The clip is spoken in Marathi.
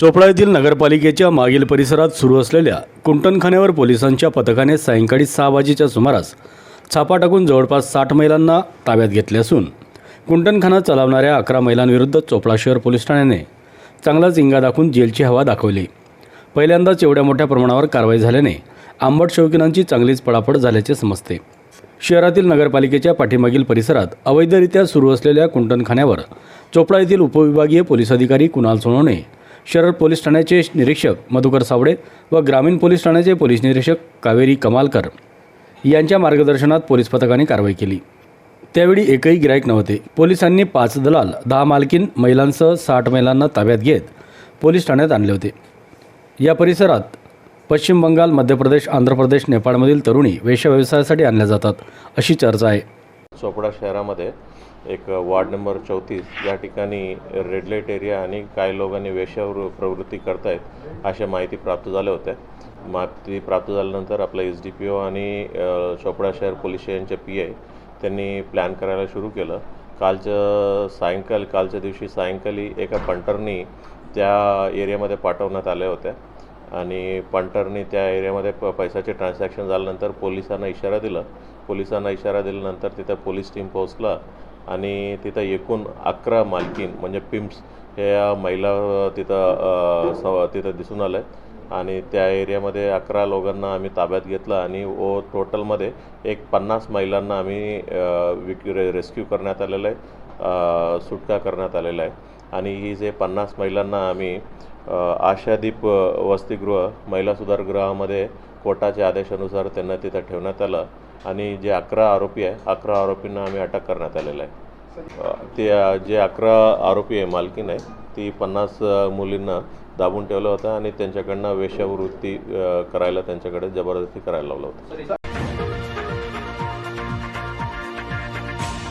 चोपडा येथील नगरपालिकेच्या मागील परिसरात सुरू असलेल्या कुंटणखान्यावर पोलिसांच्या पथकाने सायंकाळी सहा वाजेच्या सुमारास छापा टाकून जवळपास साठ महिलांना ताब्यात घेतले असून कुंटणखाना चालवणाऱ्या अकरा महिलांविरुद्ध चोपडा शहर पोलीस ठाण्याने चांगलाच इंगा दाखवून जेलची हवा दाखवली. पहिल्यांदाच एवढ्या मोठ्या प्रमाणावर कारवाई झाल्याने आंबट शौकीनांची चांगलीच पडापड झाल्याचे समजते. शहरातील नगरपालिकेच्या पाठीमागील परिसरात अवैधरित्या सुरू असलेल्या कुंटणखान्यावर चोपडा येथील उपविभागीय पोलीस अधिकारी कुणाल सोनवणे शरद पोलीस ठाण्याचे निरीक्षक मधुकर सावडे व ग्रामीण पोलीस ठाण्याचे पोलीस निरीक्षक कावेरी कमालकर यांच्या मार्गदर्शनात पोलीस पथकाने कारवाई केली. त्यावेळी एकही गिराईक नव्हते. पोलिसांनी पाच दलाल दहा मालकीन महिलांसह साठ महिलांना ताब्यात घेत पोलीस ठाण्यात आणले होते. या परिसरात पश्चिम बंगाल मध्य प्रदेश आंध्र प्रदेश नेपाळमधील तरुणी वेश्या व्यवसायासाठी आणल्या जातात अशी चर्चा आहे. चोपडा शहरामध्ये एक वार्ड नंबर चौतीस या ठिकाणी रेड लाइट एरिया आणि काही लोकांनी वेश्यावर प्रवृत्ती करतायत अशा माहिती प्राप्त झाल्या होत्या. माहिती प्राप्त झाल्यानंतर आपला एस डी पी ओ आणि चोपडा शहर पोलीस स्टेशनचे पी आय त्यांनी प्लॅन करायला सुरू केलं. कालचं सायंकाळ कालच्या दिवशी सायंकाळी एका पंटरनी त्या एरियामध्ये पाठवण्यात आल्या होत्या. आणि पांटरनी त्या एरियामध्ये प पैशाचे ट्रान्झॅक्शन झाल्यानंतर पोलिसांना इशारा दिला. पोलिसांना इशारा दिल्यानंतर तिथं पोलीस टीम पोहोचला आणि तिथं एकूण अकरा मालकीन म्हणजे पिम्प्स ह्या महिला तिथं स तिथं दिसून आल्या आणि त्या एरियामध्ये अकरा लोकांना आम्ही ताब्यात घेतलं आणि ओ टोटलमध्ये एक पन्नास महिलांना आम्ही विक रे रेस्क्यू करण्यात आलेलं आहे सुटका करण्यात आलेला आहे. आणि ही जे पन्नास महिलांना आम्ही आशादीप वसतिगृह महिला सुधारगृहामध्ये कोर्टाच्या आदेशानुसार त्यांना तिथं ठेवण्यात आलं आणि जे अकरा आरोपी आहे अकरा आरोपींना आम्ही अटक करण्यात आलेलं आहे. ते जे अकरा आरोपी आहे मालकीन आहे ती पन्नास मुलींना दाबून ठेवलं होतं आणि त्यांच्याकडनं वेश्यावृत्ती करायला त्यांच्याकडे जबरदस्ती करायला लावलं होतं.